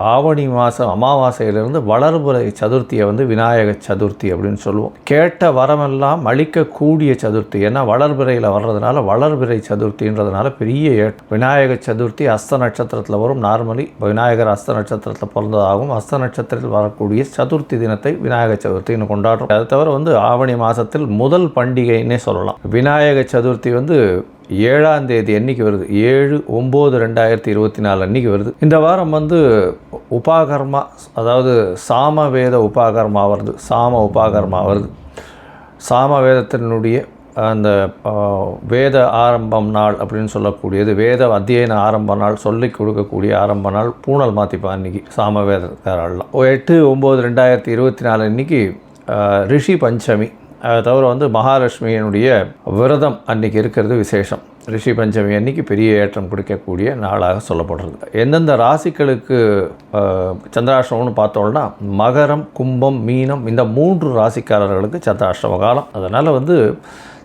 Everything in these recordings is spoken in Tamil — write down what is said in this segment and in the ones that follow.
ஆவணி மாதம் அமாவாசையிலிருந்து வளர்புரை சதுர்த்தியை வந்து விநாயக சதுர்த்தி அப்படின்னு சொல்லுவோம். கேட்ட வரமெல்லாம் அளிக்கக்கூடிய சதுர்த்தி. ஏன்னா வளர்பிறையில் வர்றதுனால வளர்பிறை சதுர்த்தின்றதுனால பெரிய ஏட் விநாயக சதுர்த்தி அஸ்த நட்சத்திரத்தில் வரும். நார்மலி விநாயகர் அஸ்த நட்சத்திரத்தில் பிறந்ததாகவும் அஸ்த நட்சத்திரத்தில் வரக்கூடிய சதுர்த்தி தினத்தை விநாயக சதுர்த்தின்னு கொண்டாடுறோம். அதை தவிர வந்து ஆவணி மாதத்தில் முதல் பண்டிகைன்னே சொல்லலாம். விநாயக சதுர்த்தி வந்து ஏழாம் தேதி அன்னைக்கு வருது. ஏழு ஒம்பது ரெண்டாயிரத்தி இருபத்தி நாலு அன்னைக்கு வருது. இந்த வாரம் வந்து உபாகர்மா அதாவது சாம வேத உபாகர்மா வருது. சாம உபாகர்மா வருது. சாம வேதத்தினுடைய அந்த வேத ஆரம்பம் நாள் அப்படின்னு சொல்லக்கூடியது வேத அத்தியன ஆரம்ப நாள் சொல்லி கொடுக்கக்கூடிய ஆரம்ப நாள் பூனல் மாற்றிப்பா இன்றைக்கி சாம வேதக்காரெல்லாம் எட்டு ஒம்பது ரெண்டாயிரத்தி இருபத்தி நாலு அன்றைக்கி ரிஷி பஞ்சமி தவிர வந்து மகாலட்சுமியினுடைய விரதம் அன்றைக்கி இருக்கிறது விசேஷம். ரிஷி பஞ்சமி அன்னைக்கு பெரிய ஏற்றம் கொடுக்கக்கூடிய நாளாக சொல்லப்படுறது. எந்தெந்த ராசிகளுக்கு சந்திராஷ்டமம்னு பார்த்தோம்னா மகரம் கும்பம் மீனம் இந்த மூன்று ராசிக்காரர்களுக்கு சந்திராஷ்டம காலம். அதனால் வந்து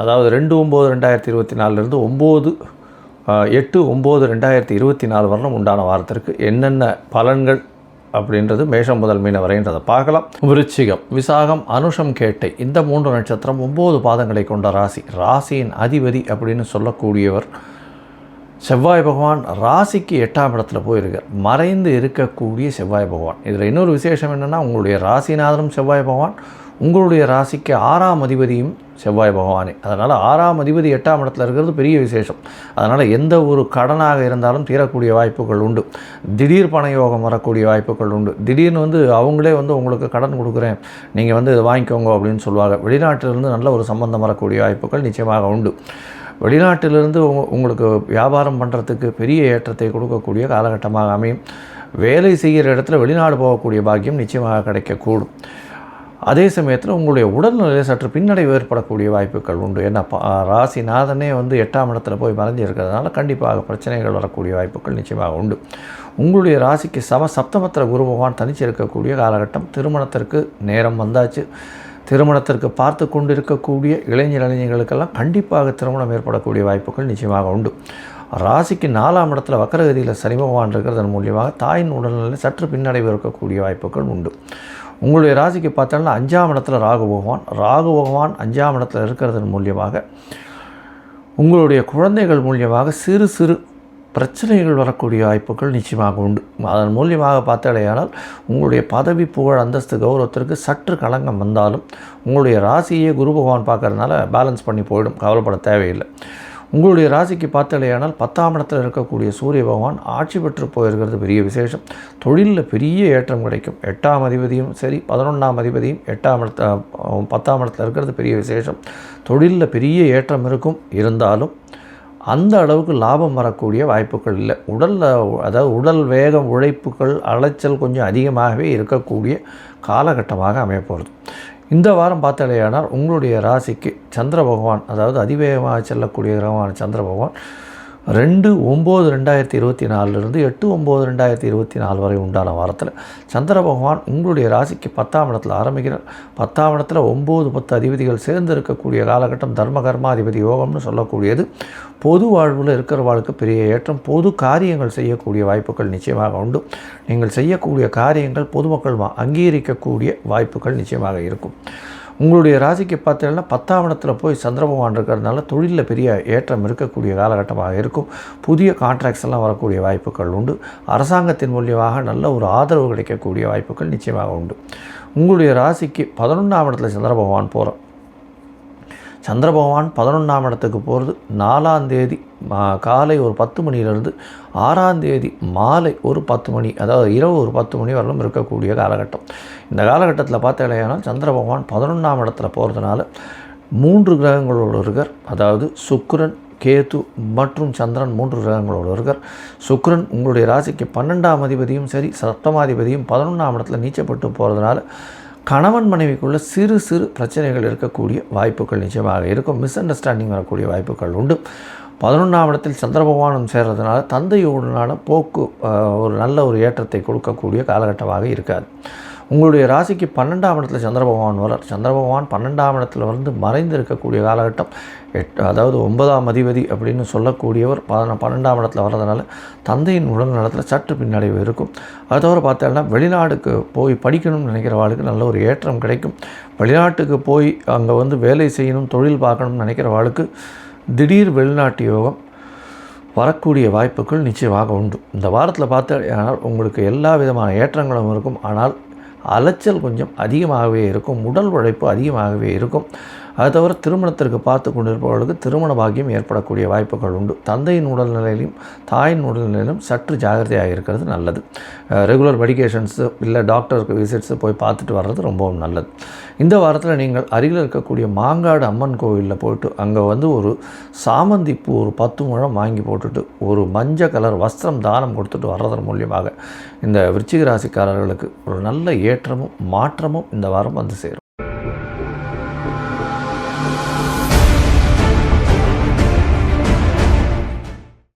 அதாவது ரெண்டு ஒம்பது ரெண்டாயிரத்தி இருபத்தி நாலுலேருந்து ஒம்பது எட்டு ஒம்பது ரெண்டாயிரத்தி இருபத்தி நாலு வரலும் உண்டான வாரத்திற்கு என்னென்ன பலன்கள் அப்படின்றது மேஷம் முதல் மீன வரைன்றதை பார்க்கலாம். விருச்சிகம் விசாகம் அனுஷம் கேட்டை இந்த மூன்று நட்சத்திரம் ஒம்பது பாதங்களை கொண்ட ராசி. ராசியின் அதிபதி அப்படின்னு சொல்லக்கூடியவர் செவ்வாய் பகவான் ராசிக்கு எட்டாம் இடத்துல போயிருக்கார். மறைந்து இருக்கக்கூடிய செவ்வாய் பகவான். இதில் இன்னொரு விசேஷம் என்னென்னா உங்களுடைய ராசிநாதனும் செவ்வாய் பகவான். உங்களுடைய ராசிக்கு ஆறாம் அதிபதியும் செவ்வாய் பகவானே. அதனால் ஆறாம் அதிபதி எட்டாம் இடத்துல இருக்கிறது பெரிய விசேஷம். அதனால் எந்த ஒரு கடனாக இருந்தாலும் தீரக்கூடிய வாய்ப்புகள் உண்டு. திடீர் பண யோகம் வரக்கூடிய வாய்ப்புகள் உண்டு. திடீர்னு வந்து அவங்களே வந்து உங்களுக்கு கடன் கொடுக்குறேன் நீங்கள் வந்து இதை வாங்கிக்கோங்க அப்படின்னு சொல்லுவாங்க. வெளிநாட்டிலிருந்து நல்ல ஒரு சம்பந்தம் வரக்கூடிய வாய்ப்புகள் நிச்சயமாக உண்டு. வெளிநாட்டிலிருந்து உங்களுக்கு வியாபாரம் பண்ணுறதுக்கு பெரிய ஏற்றத்தை கொடுக்கக்கூடிய காலகட்டமாக அமையும். வேலை செய்கிற இடத்துல வெளிநாடு போகக்கூடிய பாக்கியம் நிச்சயமாக கிடைக்கக்கூடும். அதே சமயத்தில் உங்களுடைய உடல்நிலை சற்று பின்னடைவு ஏற்படக்கூடிய வாய்ப்புகள் உண்டு. ஏன்னா ராசிநாதனே வந்து எட்டாம் இடத்துல போய் மறைஞ்சு இருக்கிறதுனால கண்டிப்பாக பிரச்சனைகள் வரக்கூடிய வாய்ப்புகள் நிச்சயமாக உண்டு. உங்களுடைய ராசிக்கு சம சப்தமத்தில் குரு பகவான் தனிச்சு இருக்கக்கூடிய காலகட்டம். திருமணத்திற்கு நேரம் வந்தாச்சு. திருமணத்திற்கு பார்த்து கொண்டு இருக்கக்கூடிய இளைஞர் இளைஞர்களுக்கெல்லாம் கண்டிப்பாக திருமணம் ஏற்படக்கூடிய வாய்ப்புகள் நிச்சயமாக உண்டு. ராசிக்கு நாலாம் இடத்துல வக்கரகதியில் சனி பகவான் இருக்கிறதன் மூலியமாக தாயின் உடல்நிலை சற்று பின்னடைவு இருக்கக்கூடிய வாய்ப்புகள் உண்டு. உங்களுடைய ராசிக்கு பார்த்தோம்னா அஞ்சாம் இடத்துல ராகு பகவான். ராகு பகவான் அஞ்சாம் இடத்துல இருக்கிறதன் மூலியமாக உங்களுடைய குழந்தைகள் மூலியமாக சிறு சிறு பிரச்சனைகள் வரக்கூடிய வாய்ப்புகள் நிச்சயமாக உண்டு. அதன் மூலியமாக பார்த்தாலேயானால் உங்களுடைய பதவி புகழ் அந்தஸ்து கௌரவத்திற்கு சற்று களங்கம் வந்தாலும் உங்களுடைய ராசியே குரு பகவான் பார்க்கறதுனால பேலன்ஸ் பண்ணி போயிடும். கவலைப்பட தேவையில்லை. உங்களுடைய ராசிக்கு பார்த்தலையானால் பத்தாம் இடத்தில் இருக்கக்கூடிய சூரிய பகவான் ஆட்சி பெற்று போயிருக்கிறது பெரிய விசேஷம். தொழிலில் பெரிய ஏற்றம் கிடைக்கும். எட்டாம் அதிபதியும் சரி பதினொன்றாம் அதிபதியும் எட்டாம் இடத்த பத்தாம் இடத்துல இருக்கிறது பெரிய விசேஷம். தொழிலில் பெரிய ஏற்றம் இருக்கும். இருந்தாலும் அந்த அளவுக்கு லாபம் வரக்கூடிய வாய்ப்புகள் இல்லை. உடலில் அதாவது உடல் வேகம் உழைப்புகள் அலைச்சல் கொஞ்சம் அதிகமாகவே இருக்கக்கூடிய காலகட்டமாக அமையப்போகிறது. இந்த வாரம் பார்த்தாலேயானால் உங்களுடைய ராசிக்கு சந்திர பகவான் அதாவது அதிவேகமாக செல்லக்கூடிய கிரகமான சந்திர பகவான் ரெண்டு ஒம்பது ரெண்டாயிரத்தி இருபத்தி நாலுலேருந்து எட்டு ஒம்பது ரெண்டாயிரத்தி இருபத்தி நாலு வரை உண்டான வாரத்தில் சந்திர பகவான் உங்களுடைய ராசிக்கு பத்தாம் இடத்தில் ஆரம்பிக்கிறார். பத்தாம் இடத்துல ஒம்பது பத்து அதிபதிகள் சேர்ந்து இருக்கக்கூடிய காலகட்டம் தர்ம கர்மாதிபதி யோகம்னு சொல்லக்கூடியது. பொது வாழ்வில் இருக்கிறவாளுக்கு பெரிய ஏற்றம் பொது காரியங்கள் செய்யக்கூடிய வாய்ப்புகள் நிச்சயமாக உண்டு. நீங்கள் செய்யக்கூடிய காரியங்கள் பொதுமக்கள் அங்கீகரிக்கக்கூடிய வாய்ப்புகள் நிச்சயமாக இருக்கும். உங்களுடைய ராசிக்கு பார்த்தீங்கன்னா பத்தாம் இடத்துல போய் சந்திர பகவான் இருக்கிறதுனால தொழிலில் பெரிய ஏற்றம் இருக்கக்கூடிய காலகட்டமாக இருக்கும். புதிய கான்ட்ராக்ட்ஸ் எல்லாம் வரக்கூடிய வாய்ப்புகள் உண்டு. அரசாங்கத்தின் மூலியமாக நல்ல ஒரு ஆதரவு கிடைக்கக்கூடிய வாய்ப்புகள் நிச்சயமாக உண்டு. உங்களுடைய ராசிக்கு பதினொன்றாம் இடத்துல சந்திர பகவான் போகிறோம் சந்திர பகவான் பதினொன்றாம் இடத்துக்கு போகிறது. நாலாம் தேதி காலை ஒரு பத்து மணியிலிருந்து ஆறாம் தேதி மாலை ஒரு பத்து மணி அதாவது இரவு ஒரு பத்து மணி வரலும் இருக்கக்கூடிய காலகட்டம். இந்த காலகட்டத்தில் பார்த்தீங்கன்னா சந்திர பகவான் பதினொன்றாம் இடத்துல போகிறதுனால மூன்று கிரகங்களோடு இருக்கார். அதாவது சுக்கிரன் கேத்து மற்றும் சந்திரன் மூன்று கிரகங்களோடு இருக்கார். சுக்கிரன் உங்களுடைய ராசிக்கு பன்னெண்டாம் அதிபதியும் சரி சப்தமாதிபதியும் பதினொன்றாம் இடத்துல நீச்சப்பட்டு போகிறதுனால கணவன் மனைவிக்குள்ள சிறு சிறு பிரச்சனைகள் இருக்கக்கூடிய வாய்ப்புகள் நிச்சயமாக இருக்கும். மிஸ் அண்டர்ஸ்டாண்டிங் வரக்கூடிய வாய்ப்புகள் உண்டு. பதினொன்றாம் இடத்தில் சந்திர பகவானும் சேர்றதுனால தந்தையோடனான போக்கு ஒரு நல்ல ஒரு ஏற்றத்தை கொடுக்கக்கூடிய காலகட்டமாக இருக்காது. உங்களுடைய ராசிக்கு பன்னெண்டாம் இடத்துல சந்திர பகவான் வரார் சந்திர பகவான் பன்னெண்டாம் இடத்துல வந்து மறைந்து இருக்கக்கூடிய காலகட்டம். எட் அதாவது ஒன்பதாம் அதிபதி அப்படின்னு சொல்லக்கூடியவர் பன்னெண்டாம் இடத்துல வர்றதுனால தந்தையின் உடல் நலத்தில் சற்று பின்னடைவு இருக்கும். அது தவிர பார்த்தோம்னா வெளிநாடுக்கு போய் படிக்கணும்னு நினைக்கிறவாளுக்கு நல்ல ஒரு ஏற்றம் கிடைக்கும். வெளிநாட்டுக்கு போய் அங்கே வந்து வேலை செய்யணும் தொழில் பார்க்கணும்னு நினைக்கிறவாளுக்கு திடீர் வெளிநாட்டு யோகம் வரக்கூடிய வாய்ப்புகள் நிச்சயமாக உண்டு. இந்த வாரத்தில் பார்த்து ஆனால் உங்களுக்கு எல்லா விதமான ஏற்றங்களும் இருக்கும். ஆனால் அலைச்சல் கொஞ்சம் அதிகமாகவே இருக்கும் உடல் உழைப்பு அதிகமாகவே இருக்கும். அது தவிர திருமணத்திற்கு பார்த்து கொண்டிருப்பவர்களுக்கு திருமண பாக்கியம் ஏற்படக்கூடிய வாய்ப்புகள் உண்டு. தந்தையின் உடல்நிலையிலும் தாயின் உடல்நிலையிலும் சற்று ஜாகிரதையாக இருக்கிறது நல்லது. ரெகுலர் மெடிகேஷன்ஸு இல்லை டாக்டருக்கு விசிட்ஸு போய் பார்த்துட்டு வர்றது ரொம்பவும் நல்லது. இந்த வாரத்தில் நீங்கள் அருகில் இருக்கக்கூடிய மாங்காடு அம்மன் கோவிலில் போயிட்டு அங்கே வந்து ஒரு சாமந்தி பூ ஒரு பத்து முழம் வாங்கி போட்டுட்டு ஒரு மஞ்சள் கலர் வஸ்திரம் தானம் கொடுத்துட்டு வர்றதன் மூலியமாக இந்த விருச்சிக ராசிக்காரர்களுக்கு ஒரு நல்ல ஏற்றமும் மாற்றமும் இந்த வாரம் வந்து சேரும்.